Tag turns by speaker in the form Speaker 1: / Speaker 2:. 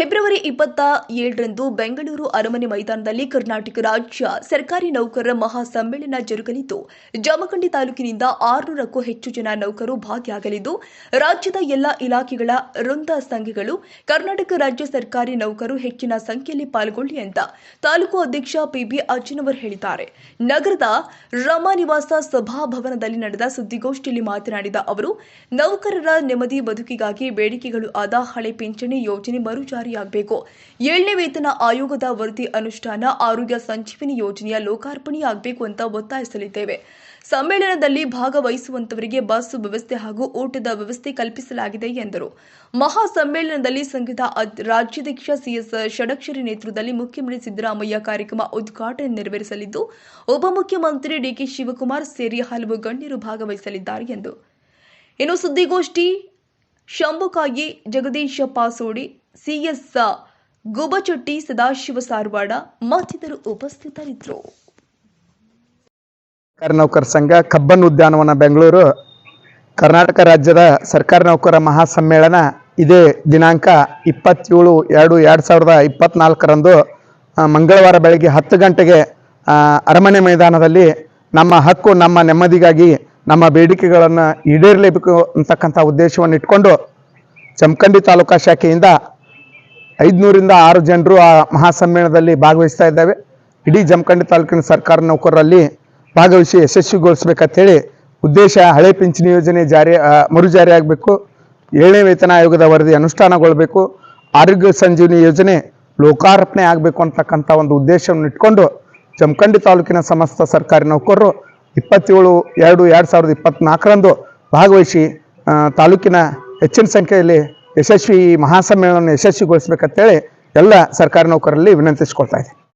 Speaker 1: February ಇಪ್ಪತ್ತ ಏಳರಂದು ಬೆಂಗಳೂರು ಅರಮನೆ ಮೈದಾನದಲ್ಲಿ ಕರ್ನಾಟಕ ರಾಜ್ಯ ಸರ್ಕಾರಿ ನೌಕರರ ಮಹಾ ಸಮ್ಮೇಳನ ಜರುಗಲಿದ್ದು, ಜಮಖಂಡಿ ತಾಲೂಕಿನಿಂದ ಆರುನೂರಕ್ಕೂ ಹೆಚ್ಚು ಜನ ನೌಕರು ಭಾಗಿಯಾಗಲಿದ್ದು, ರಾಜ್ಯದ ಎಲ್ಲ ಇಲಾಖೆಗಳ ವೃಂದ ಸಂಘಗಳು, ಕರ್ನಾಟಕ ರಾಜ್ಯ ಸರ್ಕಾರಿ ನೌಕರು ಹೆಚ್ಚಿನ ಸಂಖ್ಯೆಯಲ್ಲಿ ಪಾಲ್ಗೊಳ್ಳಿ ಅಂತ ತಾಲೂಕು ಅಧ್ಯಕ್ಷ ಪಿಬಿ ಅಜ್ಜನವರ್ ಹೇಳಿದ್ದಾರೆ. ನಗರದ ರಮಾನಿವಾಸ ಸಭಾಭವನದಲ್ಲಿ ನಡೆದ ಸುದ್ದಿಗೋಷ್ಠಿಯಲ್ಲಿ ಮಾತನಾಡಿದ ಅವರು, ನೌಕರರ ನೆಮ್ಮದಿ ಬದುಕಿಗಾಗಿ ಬೇಡಿಕೆಗಳು ಆದ ಹಳೆ ಪಿಂಚಣಿ ಯೋಜನೆ ಮರುಜಾರಿಯಾಗಬೇಕು ಏಳನೇ ವೇತನ ಆಯೋಗದ ವರದಿ ಅನುಷ್ಠಾನ, ಆರೋಗ್ಯ ಸಂಜೀವಿನಿ ಯೋಜನೆಯ ಲೋಕಾರ್ಪಣೆಯಾಗಬೇಕು ಅಂತ ಒತ್ತಾಯಿಸಲಿದ್ದೇವೆ. ಸಮ್ಮೇಳನದಲ್ಲಿ ಭಾಗವಹಿಸುವಂತವರಿಗೆ ಬಸ್ ವ್ಯವಸ್ಥೆ ಹಾಗೂ ಊಟದ ವ್ಯವಸ್ಥೆ ಕಲ್ಪಿಸಲಾಗಿದೆ ಎಂದರು. ಮಹಾ ಸಮ್ಮೇಳನದಲ್ಲಿ ಸಂಘದ ರಾಜ್ಯಾಧ್ಯಕ್ಷ ಸಿಎಸ್ ಷಡಕ್ಷರಿ ನೇತೃತ್ವದಲ್ಲಿ ಮುಖ್ಯಮಂತ್ರಿ ಸಿದ್ದರಾಮಯ್ಯ ಕಾರ್ಯಕ್ರಮ ಉದ್ಘಾಟನೆ ನೆರವೇರಿಸಲಿದ್ದು ಉಪಮುಖ್ಯಮಂತ್ರಿ ಡಿಕೆ ಶಿವಕುಮಾರ್ ಸೇರಿ ಹಲವು ಗಣ್ಯರು ಭಾಗವಹಿಸಲಿದ್ದಾರೆ ಎಂದು. ಇನ್ನು ಸುದ್ದಿಗೋಷ್ಠಿ, ಶಂಭುಕಾಯಿ, ಜಗದೀಶ ಪಾಸೋಡಿ ಸಿಎಸ್ ಗುಬಚೊಟ್ಟಿ ಸದಾಶಿವ ಸಾರವಾಡ ಮತ್ತಿತರರು ಉಪಸ್ಥಿತರಿದ್ದರು.
Speaker 2: ಸರ್ಕಾರಿ ನೌಕರ ಸಂಘ ಕಬ್ಬನ್ ಉದ್ಯಾನವನ ಬೆಂಗಳೂರು ಕರ್ನಾಟಕ ರಾಜ್ಯದ ಸರ್ಕಾರಿ ನೌಕರ ಮಹಾಸಮ್ಮೇಳನ ಇದೇ ದಿನಾಂಕ ಇಪ್ಪತ್ತೇಳು ಎರಡು ಎರಡು ಸಾವಿರದ ಇಪ್ಪತ್ನಾಲ್ಕರಂದು ಮಂಗಳವಾರ ಬೆಳಗ್ಗೆ ಹತ್ತು ಗಂಟೆಗೆ ಅರಮನೆ ಮೈದಾನದಲ್ಲಿ ನಮ್ಮ ಹಕ್ಕು, ನಮ್ಮ ನೆಮ್ಮದಿಗಾಗಿ ನಮ್ಮ ಬೇಡಿಕೆಗಳನ್ನು ಈಡೇರಲೇಬೇಕು ಅಂತಕ್ಕಂಥ ಉದ್ದೇಶವನ್ನು ಇಟ್ಕೊಂಡು ಜಮಖಂಡಿ ತಾಲೂಕಾ ಶಾಖೆಯಿಂದ ಐದುನೂರಿಂದ ಆರು ಜನರು ಆ ಮಹಾಸಮ್ಮೇಳನದಲ್ಲಿ ಭಾಗವಹಿಸ್ತಾ ಇದ್ದಾವೆ. ಇಡೀ ಜಮಖಂಡಿ ತಾಲೂಕಿನ ಸರ್ಕಾರ ನೌಕರರಲ್ಲಿ ಭಾಗವಹಿಸಿ ಯಶಸ್ವಿಗೊಳಿಸ್ಬೇಕಂತೇಳಿ ಉದ್ದೇಶ ಹಳೆ ಪಿಂಚಣಿ ಯೋಜನೆ ಜಾರಿ ಮರು ಮರುಜಾರಿ ಆಗಬೇಕು. ಏಳನೇ ವೇತನ ಆಯೋಗದ ವರದಿ ಅನುಷ್ಠಾನಗೊಳ್ಬೇಕು. ಆರೋಗ್ಯ ಸಂಜೀವನಿ ಯೋಜನೆ ಲೋಕಾರ್ಪಣೆ ಆಗಬೇಕು ಅಂತಕ್ಕಂಥ ಒಂದು ಉದ್ದೇಶವನ್ನು ಇಟ್ಕೊಂಡು ಜಮಖಂಡಿ ತಾಲೂಕಿನ ಸಮಸ್ತ ಸರ್ಕಾರಿ ನೌಕರರು ಇಪ್ಪತ್ತೇಳು, ಎರಡು ಎರಡು ಸಾವಿರದ ಇಪ್ಪತ್ನಾಲ್ಕರಂದು ಭಾಗವಹಿಸಿ ತಾಲೂಕಿನ ಹೆಚ್ಚಿನ ಸಂಖ್ಯೆಯಲ್ಲಿ ಯಶಸ್ವಿ ಮಹಾಸಮ್ಮೇಳನ ಯಶಸ್ವಿಗೊಳಿಸ್ಬೇಕಂತೇಳಿ ಎಲ್ಲ ಸರ್ಕಾರಿ ನೌಕರರಲ್ಲಿ ವಿನಂತಿಸ್ಕೊಳ್ತಾ ಇದ್ದೀನಿ.